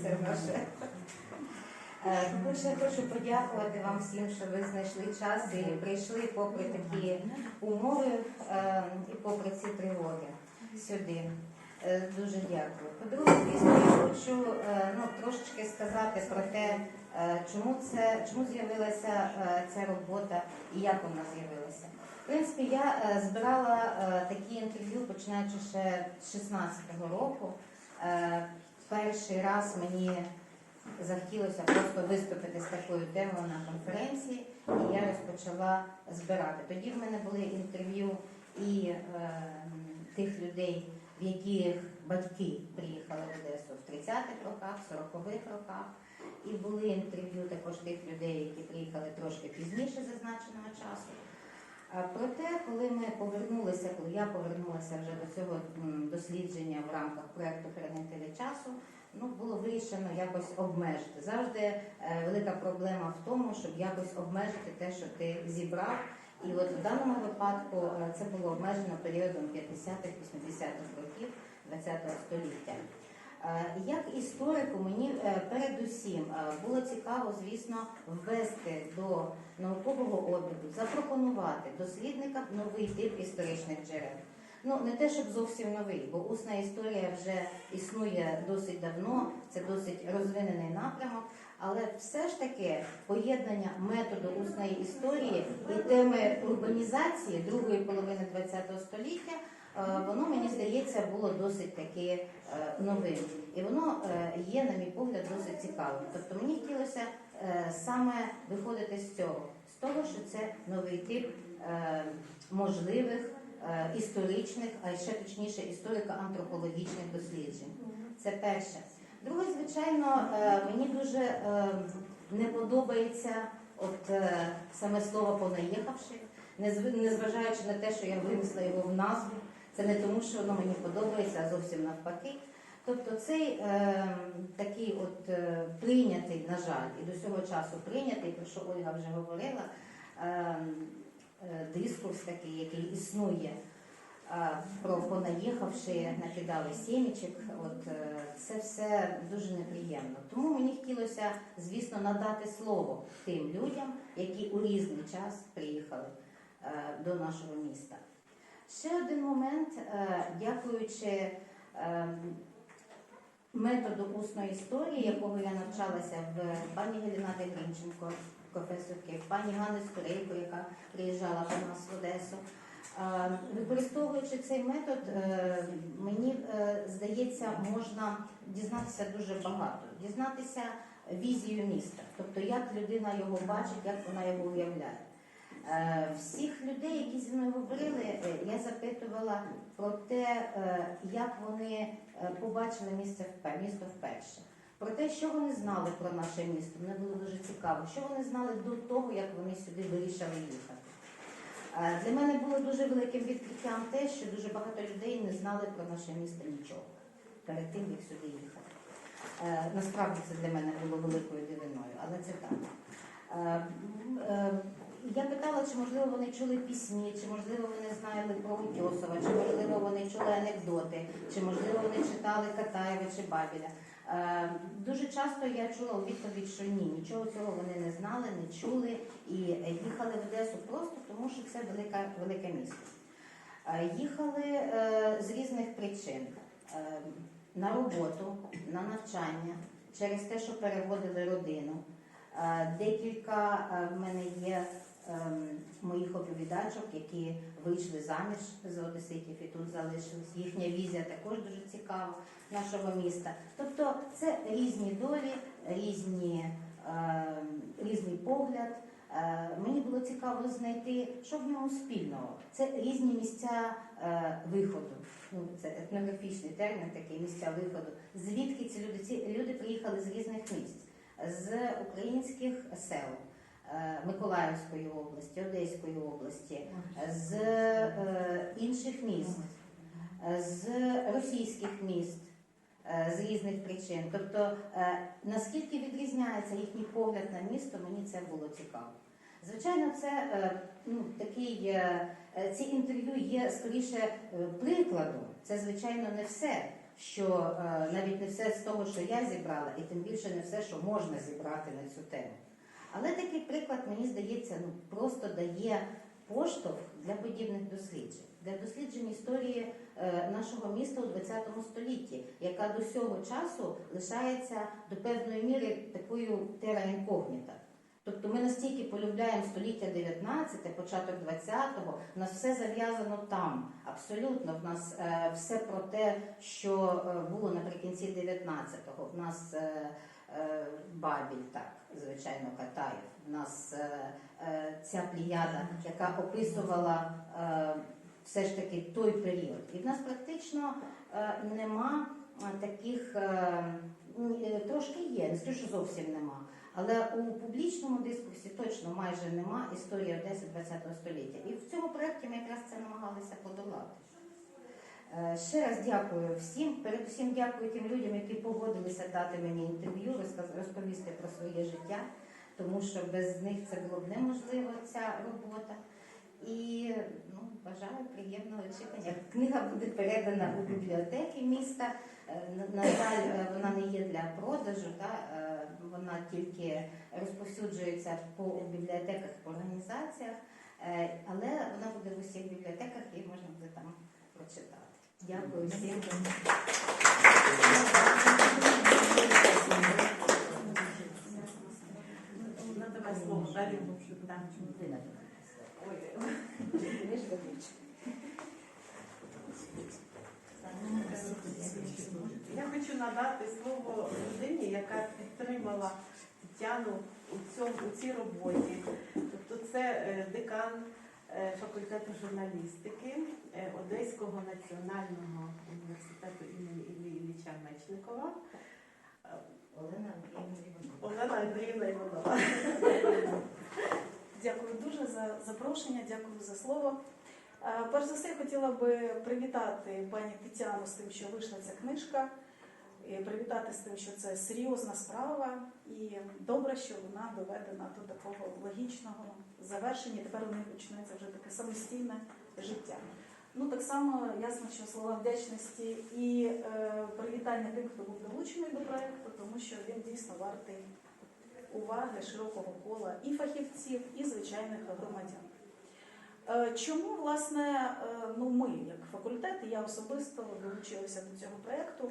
Все наше. По-перше, я хочу подякувати вам всім, що ви знайшли час і прийшли попри такі умови е, і попри ці тривоги сюди. Е, Дуже дякую. По-друге, звісно, я хочу е, ну, трошечки сказати про те, чому це чому з'явилася ця робота і як вона з'явилася. В принципі, я збирала такі інтерв'ю, починаючи ще з 16-го року. Е, Перший раз мені захотілося просто виступити з такою темою на конференції, і я розпочала збирати. Тоді в мене були інтерв'ю і е, тих людей, в яких батьки приїхали в Одесу в 30-х роках, 40-х роках. І були інтерв'ю також тих людей, які приїхали трошки пізніше зазначеного часу. Проте, коли ми повернулися, коли я повернулася вже до цього дослідження в рамках проєкту Перенетелі часу, ну було вирішено якось обмежити. Завжди е, велика проблема в тому, щоб якось обмежити те, що ти зібрав. І от в даному випадку е, це було обмежено періодом 50-х, 80-х років ХХ століття. Е, Як історику мені е, передусім е, було цікаво, звісно, ввести до наукового обігу, запропонувати дослідникам новий тип історичних джерел. Ну не те, щоб зовсім новий, бо усна історія вже існує досить давно, це досить розвинений напрямок. Але все ж таки поєднання методу усної історії і теми урбанізації другої половини ХХ століття, воно мені здається було досить таки е, новим. І воно е, є, на мій погляд, досить цікавим. Тобто мені хотілося е, саме виходити з цього, з того, що це новий тип е, можливих е, історичних, а ще точніше історико-антропологічних досліджень. Це перше. Друге, звичайно, е, мені дуже е, не подобається от е, саме слово понаїхавши, незв- незважаючи на те, що я винесла його в назву. Це не тому, що воно мені подобається, а зовсім навпаки. Тобто цей е, такий от е, прийнятий, на жаль, і до цього часу прийнятий, про що Ольга вже говорила, е, е, дискурс такий, який існує е, про понаїхавши, накидали сімічок, от е, це все дуже неприємно. Тому мені хотілося, звісно, надати слово тим людям, які у різний час приїхали е, до нашого міста. Ще один момент, е, дякуючи е, методу усної історії, якого я навчалася в пані Гелінади Гринченко, професорки, пані Ганни Скорейко, яка приїжджала до нас в Одесу. Е, Використовуючи цей метод, е, мені здається, можна дізнатися дуже багато, дізнатися візію міста, тобто як людина його бачить, як вона його уявляє. Е, Всіх людей, які зі мною говорили, е, я запитувала про те, е, як вони побачили місце місто вперше. Про те, що вони знали про наше місто, мені було дуже цікаво, що вони знали до того, як вони сюди вирішили їхати. Для мене було дуже великим відкриттям те, що дуже багато людей не знали про наше місто нічого перед тим, як сюди їхати. Насправді це для мене було великою дивиною, але це так. Я питала, чи можливо вони чули пісні, чи можливо вони знали про Утьосова, чи можливо вони чули анекдоти, чи можливо вони читали Катаєва чи Бабіля. Е, Дуже часто я чула у відповідь, що ні, нічого цього вони не знали, не чули і їхали в Одесу просто тому, що це велика, велике місто. Е, Їхали е, з різних причин на роботу, на навчання, через те, що переводили родину. Декілька в мене є моїх оповідачок, які вийшли заміж з одеситів і тут залишились. Їхня візія також дуже цікава нашого міста. Тобто це різні долі, різні, ем, різний погляд. Е, Мені було цікаво знайти, що в ньому спільного. Це різні місця е, виходу. Ну, це етнографічний термін, такий місця виходу. Звідки ці люди? Ці люди приїхали з різних місць, з українських сел. Е, Миколаївської області, Одеської області, з е, інших міст, з російських міст, е, з різних причин. Тобто, наскільки відрізняється їхній погляд на місто, мені це було цікаво. Звичайно, це ну, такий, ці інтерв'ю є скоріше прикладом. Це, звичайно, не все, що навіть не все з того, що я зібрала, і тим більше не все, що можна зібрати на цю тему. Але такий приклад, мені здається, ну просто дає поштовх для подібних досліджень, для досліджень історії е, нашого міста у ХХ столітті, яка до цього часу лишається до певної міри такою тера інкогніта. Тобто ми настільки полюбляємо століття 19, початок 20-го, в нас все зав'язано там. Абсолютно, в нас е, все про те, що е, було наприкінці 19-го. В нас е, е, Бабіль, так, звичайно, Катаєв. В нас е, е, ця пліяда, яка описувала е, все ж таки той період. І в нас практично нема таких, трошки є, не скажу, що зовсім нема. Але у публічному дискурсі точно майже нема історії Одеси ХХ століття. І в цьому проєкті ми якраз це намагалися подолати. Е, Ще раз дякую всім. Передусім дякую тим людям, які погодилися дати мені інтерв'ю, розповісти про своє життя, тому що без них це було б неможливо ця робота. І ну, бажаю приємного читання. Книга буде передана у бібліотеки міста. Е, на- жаль, е, вона не є для продажу, та, вона тільки розповсюджується по бібліотеках і організаціях, але вона буде в усіх бібліотеках і можна буде там прочитати. Дякую всім. Надавай слово далі. Я хочу надати слово людині, яка підтримала Тетяну у цьому у цій роботі. Тобто це е, декан факультету журналістики е, Одеського національного університету імені Іллі Ілліча Мечникова. Е, Олена Андріївна. Олена Андріївна Іванова. Дякую дуже за запрошення, дякую за слово. Е, Перш за все, хотіла би привітати пані Тетяну з тим, що вийшла ця книжка, привітати з тим, що це серйозна справа, і добре, що вона доведена до такого логічного завершення. Тепер у неї почнеться вже таке самостійне життя. Ну так само ясно, що слова вдячності і е, привітання тим, хто був долучений до проекту, тому що він дійсно вартий уваги широкого кола і фахівців, і звичайних громадян. Е, Чому власне е, ну ми, як факультет, і я особисто долучилася до цього проєкту?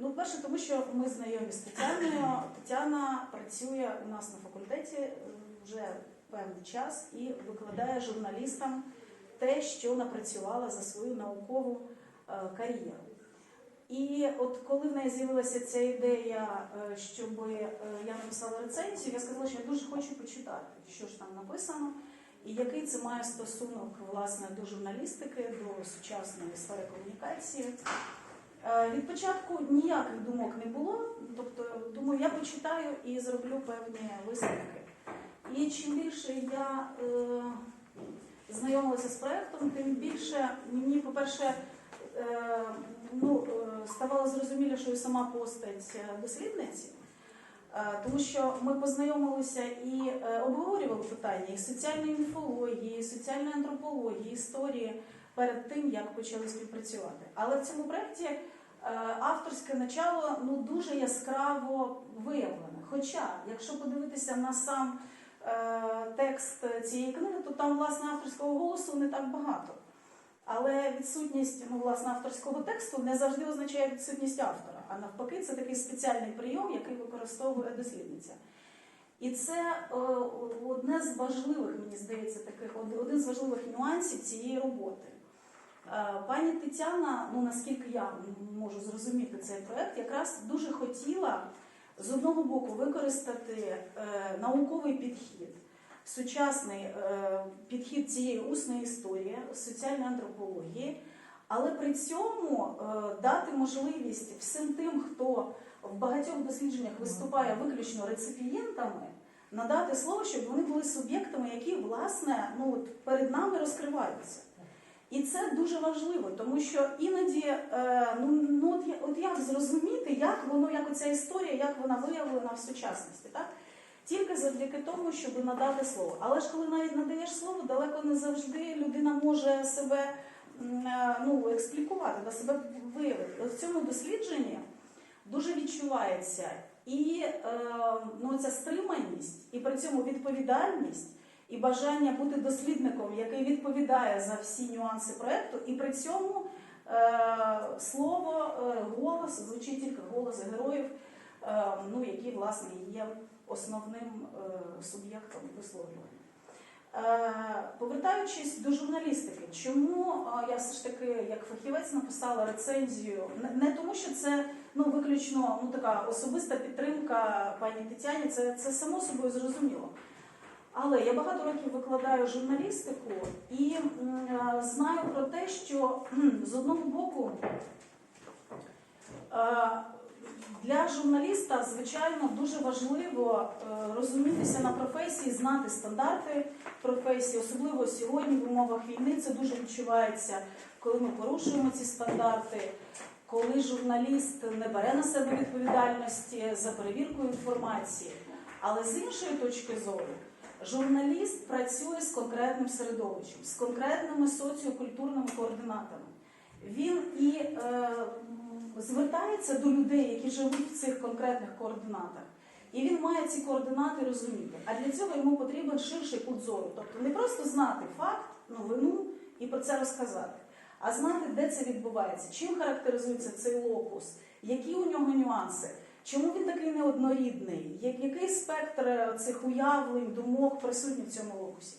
Ну, перше, тому що ми знайомі з Тетяною. Тетяна працює у нас на факультеті е, вже певний час і викладає журналістам те, що напрацювала за свою наукову е, кар'єру. І от коли в неї з'явилася ця ідея, е, щоб я написала рецензію, я сказала, що я дуже хочу почитати, що ж там написано, і який це має стосунок власне до журналістики, до сучасної сфери комунікації. Е, Від початку ніяких думок не було. Тобто, думаю, я почитаю і зроблю певні висновки. І чим більше я е, знайомилася з проектом, тим більше мені, по-перше, е, ну, е, ставало зрозуміло, що і сама постать е, дослідниці, тому що ми познайомилися і обговорювали питання і соціальної міфології, і соціальної антропології, історії перед тим, як почали співпрацювати. Але в цьому проєкті авторське начало ну, дуже яскраво виявлене. Хоча, якщо подивитися на сам е, текст цієї книги, то там власне авторського голосу не так багато. Але відсутність ну, власне, авторського тексту не завжди означає відсутність автора. А навпаки, це такий спеціальний прийом, який використовує дослідниця. І це е, одне з важливих, мені здається, таких один з важливих нюансів цієї роботи. Е, Пані Тетяна, ну наскільки я можу зрозуміти цей проект, якраз дуже хотіла з одного боку використати е, науковий підхід, сучасний е, підхід цієї усної історії, соціальної антропології, але при цьому дати можливість всім тим, хто в багатьох дослідженнях виступає виключно реципієнтами, надати слово, щоб вони були суб'єктами, які власне ну, перед нами розкриваються. І це дуже важливо, тому що іноді е, ну, ну от, от як зрозуміти, як воно, як оця історія, як вона виявлена в сучасності, так? Тільки завдяки тому, щоб надати слово. Але ж коли навіть надаєш слово, далеко не завжди людина може себе е, ну, експлікувати, да, себе виявити. От в цьому дослідженні дуже відчувається і е, ну, ця стриманість, і при цьому відповідальність, і бажання бути дослідником, який відповідає за всі нюанси проекту, і при цьому е, слово, е, голос звучить тільки голос героїв, е, ну, які власне є основним суб'єктом висловлювання. Повертаючись до журналістики, чому я все ж таки як фахівець написала рецензію? Не- Не тому, що це ну виключно ну така особиста підтримка пані Тетяні, це, це само собою зрозуміло. Але я багато років викладаю журналістику і е, знаю про те, що з одного боку е, для журналіста, звичайно, дуже важливо е, розумітися на професії, знати стандарти професії, особливо сьогодні в умовах війни. Це дуже відчувається, коли ми порушуємо ці стандарти, коли журналіст не бере на себе відповідальності за перевірку інформації. Але з іншої точки зору, журналіст працює з конкретним середовищем, з конкретними соціокультурними координатами. Він і е, звертається до людей, які живуть в цих конкретних координатах. І він має ці координати розуміти. А для цього йому потрібен ширший кут. Тобто не просто знати факт, новину і про це розказати, а знати, де це відбувається, чим характеризується цей локус, які у нього нюанси, чому він такий неоднорідний, який спектр цих уявлень, думок присутній в цьому локусі.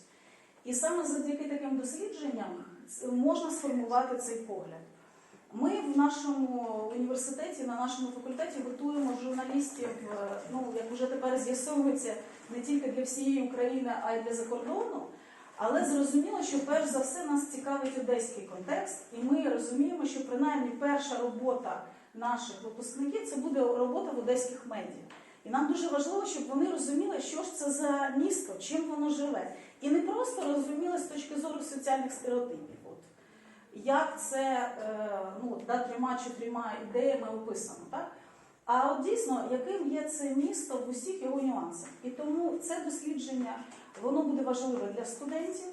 І саме завдяки таким дослідженням можна сформувати цей погляд. Ми в нашому університеті, на нашому факультеті готуємо журналістів, е, ну як вже тепер з'ясовується, не тільки для всієї України, а й для закордону. Але зрозуміло, що перш за все нас цікавить одеський контекст, і ми розуміємо, що принаймні перша робота наших випускників це буде робота в одеських медіа. І нам дуже важливо, щоб вони розуміли, що ж це за місто, чим воно живе. І не просто розуміли з точки зору соціальних стереотипів. От як це е, ну, да, трьома чи трьома ідеями описано, так? А от дійсно, яким є це місто в усіх його нюансах. І тому це дослідження воно буде важливе для студентів.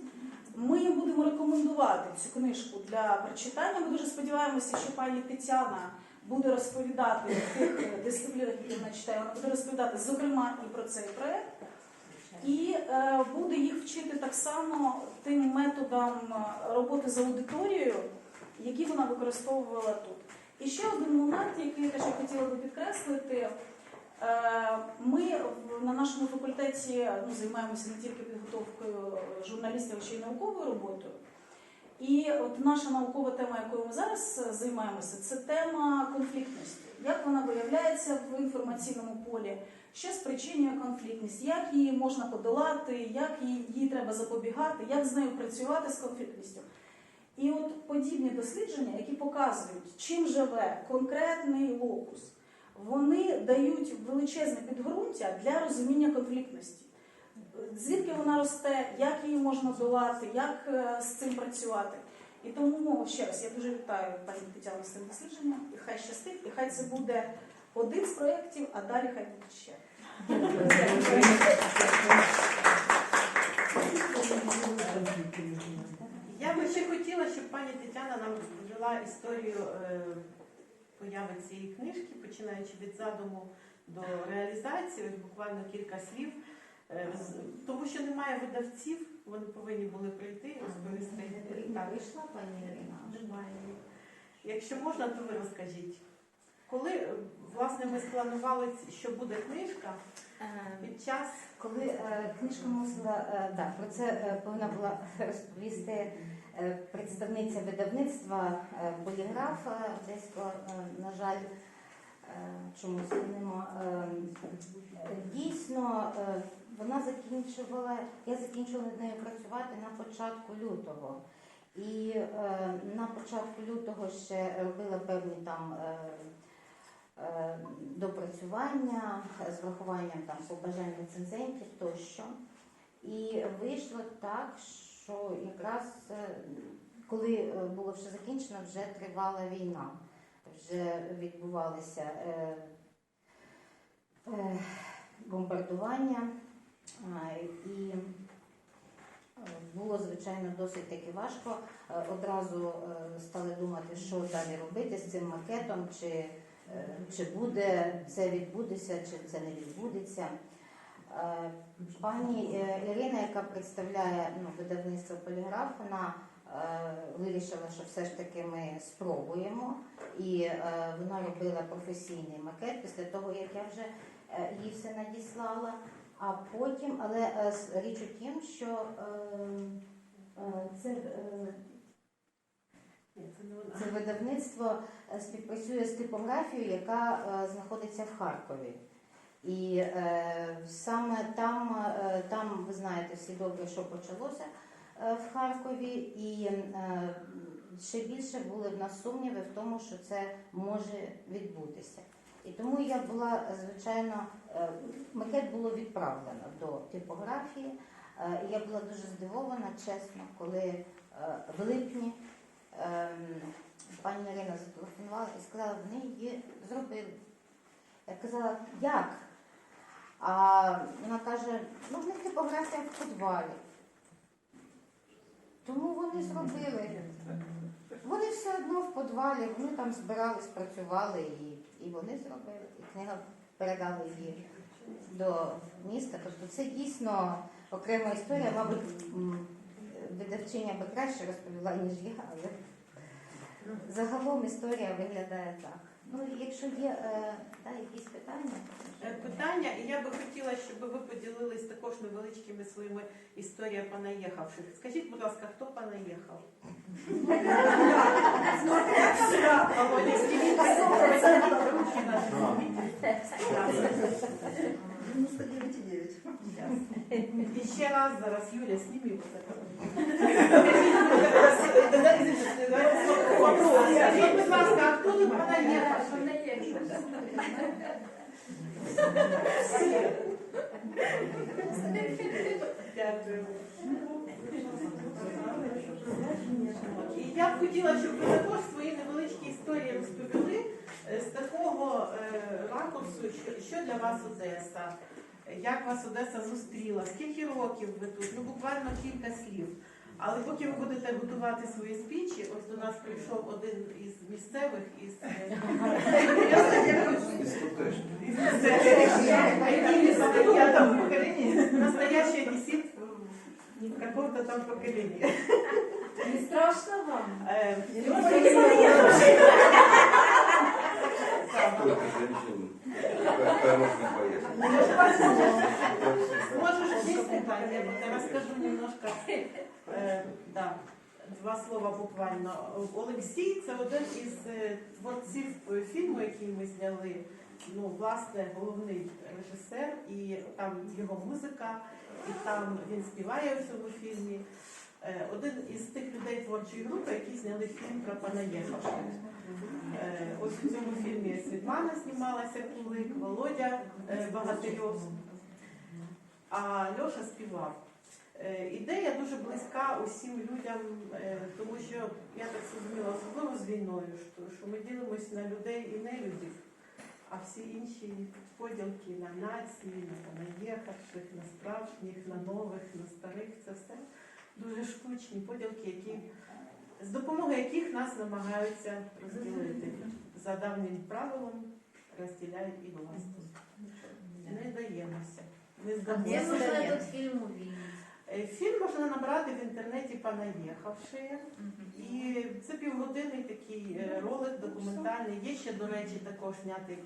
Ми їм будемо рекомендувати цю книжку для прочитання. Ми дуже сподіваємося, що пані Тетяна буде розповідати в тих е, дисциплінах, які вона читає, вона буде розповідати, зокрема, і про цей проект. І е, буде їх вчити так само тим методам е, роботи з аудиторією, які вона використовувала тут. І ще один момент, який я теж хотіла би підкреслити. Е, Ми на нашому факультеті ну, займаємося не тільки підготовкою журналістів, а ще й науковою роботою. І от наша наукова тема, якою ми зараз е, займаємося, це тема конфліктності. Як вона виявляється в інформаційному полі, що спричинює конфліктність, як її можна подолати, як їй треба запобігати, як з нею працювати з конфліктністю. І от подібні дослідження, які показують, чим живе конкретний локус, вони дають величезне підґрунтя для розуміння конфліктності. Звідки вона росте, як її можна долати, як е, з цим працювати. І тому ще раз я дуже вітаю пані Тетяну з цим дослідженням. І хай щастить, і хай це буде один з проєктів, а далі хай буде ще. Я би ще хотіла, щоб пані Тетяна нам розповіла історію е, появи цієї книжки, починаючи від задуму до реалізації, буквально кілька слів. Е, Тому що немає видавців, вони повинні були прийти і розповісти. Так, Прийшла пані Ірина. немає. Якщо можна, то ви розкажіть. Коли е, власне ми спланували, що буде книжка Е, під час Коли е, книжка мусила, е, да, про це е, повинна була розповісти е, представниця видавництва е, поліграф е, одеського, е, на жаль, чомусь нема. Е, Дійсно, е, вона закінчувала, я закінчила над нею працювати на початку лютого. І е, на початку лютого ще робила певні там е, е, допрацювання з врахуванням там побажань рецензентів тощо. І вийшло так, що якраз е, коли е, було все закінчено, вже тривала війна, відбувалися е, е, бомбардування. І Було, звичайно, досить таки важко. Е, Одразу е, стали думати, що далі робити з цим макетом, чи, е, чи буде це відбудеться, чи це не відбудеться. Е, Пані е, Ірина, яка представляє ну, видавництво поліграф, вона е, вирішила, що все ж таки ми спробуємо. І е, вона робила професійний макет після того, як я вже е, їй все надіслала. А потім, але е, річ у тім, що е, е, це, е, це видавництво е, співпрацює з типографією, яка е, знаходиться в Харкові. І е, саме там, е, там, ви знаєте всі добре, що почалося е, в Харкові, і е, ще більше були в нас сумніви в тому, що це може відбутися. І тому я була, звичайно, е, макет було відправлено до типографії. Е, Я була дуже здивована, чесно, коли е, в липні ем, пані Ірина зателефонувала і сказала, вони її зробили. Я казала, як? А вона каже, ну в них типографія в підвалі. Тому вони зробили. Вони все одно в підвалі, вони там збирались, працювали і, і вони зробили. І книга передала її до міста. Тобто це дійсно окрема історія. Мабуть, видавчиня би краще розповіла, ніж я, але загалом історія виглядає так. Ну, якщо є е, да, якісь питання, Е, Питання, і я би хотіла, щоб ви поділились також невеличкими своїми історіями понаїхавших. Скажіть, будь ласка, хто понаїхав? Володя. І ще раз зараз, Юля, сніми Скажіть, будь ласка, а хто тут понаїхавший? Дякую. І я б хотіла, щоб ви також свої невеличкі історії розповіли е, з такого е, ракурсу, що для вас Одеса, як вас Одеса зустріла, скільки років ви тут, ну буквально кілька слів. Але поки ви будете готувати свої спічі, ось до нас прийшов один із місцевих із е, Я там поколение, настоящий одессит в каком-то там поколении. Не страшно вам? Э, Сколько Какая можно? Можешь сказать, я расскажу немножко. Да, два слова буквально. Олексій це один із творців фільму, який ми зняли. Ну, власне, головний режисер, і там його музика, і там він співає у цьому фільмі. Один із тих людей творчої групи, які зняли фільм про. Е, Ось у цьому фільмі Світлана знімалася Кулик, Володя е, Багатирьов, а Льоша співав. Е, Ідея дуже близька усім людям, е, тому що я так зрозуміла, особливо з війною, що, ми ділимося на людей і нелюдів, а всі інші поділки на нації, на понаїхавших, на справжніх, на нових, на старих це все дуже штучні поділки, які з допомогою яких нас намагаються розділити за давнім правилом розділяють і власність. Не даємося. Не здамося. можно Нет. этот фильм? Е, Фільм можна набрати в інтернеті «Понаїхавши». І це півгодинний такий е, ролик документальний. Є ще, до речі, також знятий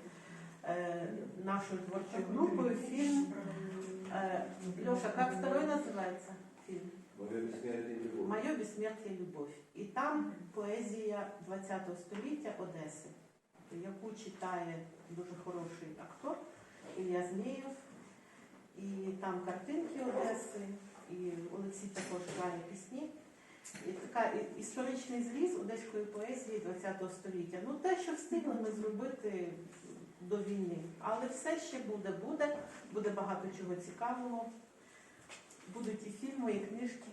е, нашою творчою групою фільм. Льоша, як второй називається фільм? Моє безсмертя любов. І там поезія ХХ століття Одеси, яку читає дуже хороший актор Ілля Змієв. І там картинки Одеси, і Олексій також грає пісні. І така історичний зріз одеської поезії ХХ століття. Ну, те, що встигли ми зробити до війни. Але все ще буде, буде, буде багато чого цікавого. Будуть і фільми, і книжки.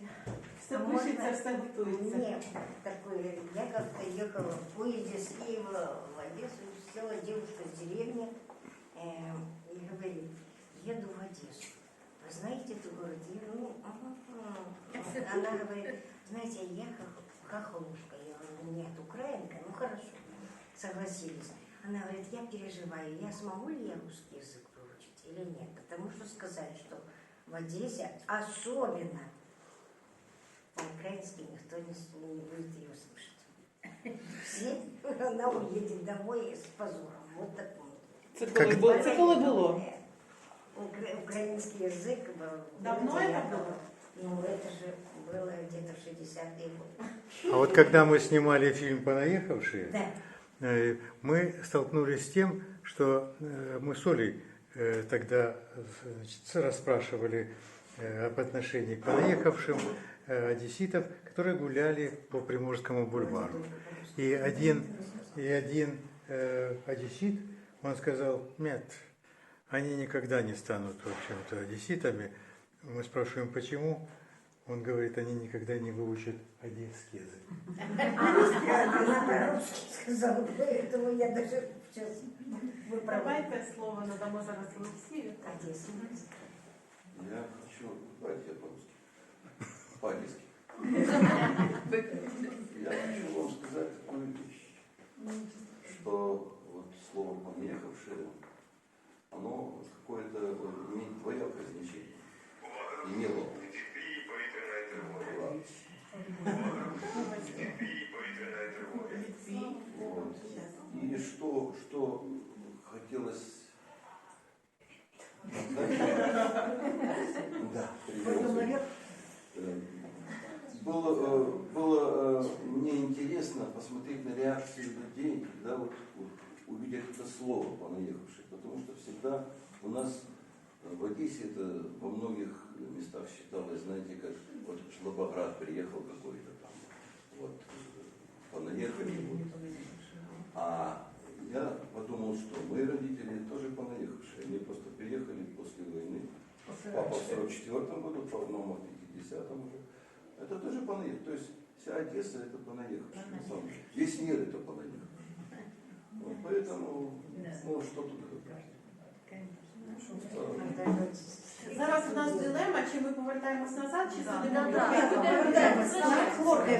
Все А пишеться, можна? все готується. Нет, такое. Я как-то ехала в поезде с Киева в Одессу, села девушка с деревни э, и говорит, еду в Одессу. знаете, ты говорит, я, ну, ага, ага». она говорит, знаете, я как хохлушка. Я говорю, нет, украинка, ну хорошо, согласились. Она говорит, я переживаю, я смогу ли я русский язык выучить или нет? Потому что сказать, что в Одессе особенно по-украински никто не, не будет ее слышать. Все, она уедет домой с позором. Вот такой. Це коли було? Це коли було? Укра- Украинский язык был. Давно это было? Ну, это же было где-то в 60-е годы. А вот когда мы снимали фильм «Понаехавшие», Да. э, мы столкнулись с тем, что э, мы с Олей тогда значит, расспрашивали э, об отношении к понаехавшим э, одесситов, которые гуляли по Приморскому бульвару. И один, и один э, одессит, он сказал, нет, они никогда не станут, в общем-то, одесситами. Мы спрашиваем, почему? Он говорит, они никогда не выучат одесский язык. Она по-русски сказала, поэтому я даже сейчас выправляю. Давайте слово надамо зараз Олексію. Я хочу, давайте я по-русски. По-английски. Я хочу вам сказать такую вещь, что вот слово «понаехавшее», оно какое-то имеет двоякое значение. Имело. И что, что хотелось... Да. Э, Было, э, было э, мне интересно посмотреть на реакцию людей, когда вот, увидят это слово понаехавшие, потому что всегда у нас в Одессе это во многих местах считалось, знаете, как вот Шлабоград приехал какой-то там, вот, э, понаехали, вот. А я подумал, что мои родители тоже понаехавшие, они просто приехали после войны. Папа в 44 году, мама в 50-м уже. Это тоже понаехавшие. То есть вся Одесса это понаехавшие. Весь мир это понаехавшие. Вот поэтому, ну что тут. Зараз у нас дилема, чи ми повертаємось назад, чи сидимо. Повертаємось. Хлорка,